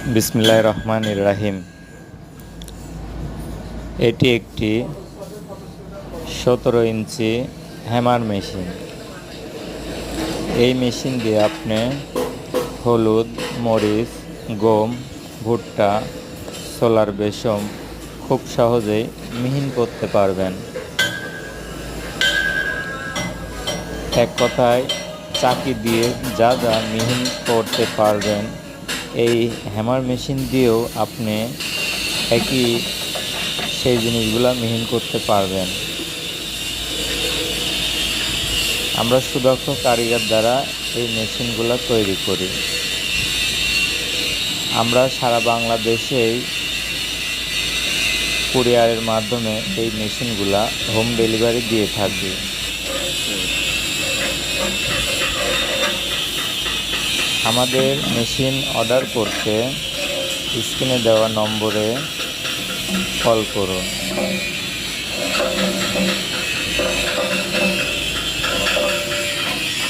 বিসমিল্লাহ রহমান রাহিম এটি একটি সতেরো ইঞ্চি হ্যামার মেশিন। এই মেশিন দিয়ে আপনি হলুদ, মরিচ, গম, ভুট্টা, সোলার বেসম খুব সহজেই মিহিন করতে পারবেন। এক কথায়, চাকি দিয়ে যা যা মিহিন করতে পারবেন এই হ্যামার মেশিন দিয়েও আপনি একই সেই জিনিসগুলো মিহিন করতে পারবেন। আমরা সুদক্ষ কারিগর দ্বারা এই মেশিনগুলো তৈরি করি। আমরা সারা বাংলাদেশেই কুরিয়ারের মাধ্যমে এই মেশিনগুলা হোম ডেলিভারি দিয়ে থাকি। আমাদের মেশিন অর্ডার করতে স্ক্রিনে দেওয়া নম্বরে কল করুন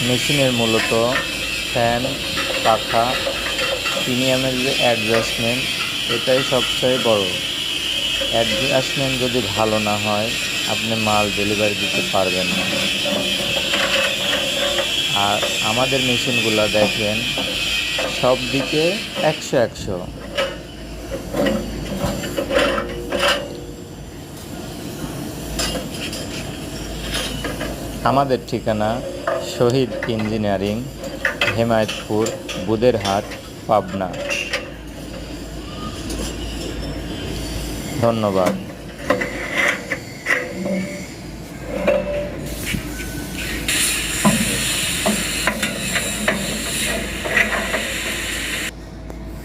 মেশিনের মূলত ফ্যান, পাখা, প্রিমিয়ামের যে অ্যাডজাস্টমেন্ট, এটাই সবচেয়ে বড়। অ্যাডজাস্টমেন্ট যদি ভালো না হয়, আপনি মাল ডেলিভারি দিতে পারবেন না। আর আমাদের মেশিনগুলো দেখেন, সব দিকে একশো একশো। আমাদের ঠিকানা শহীদ ইঞ্জিনিয়ারিং, হেমায়তপুর, বুদেরহাট, পাবনা। ধন্যবাদ।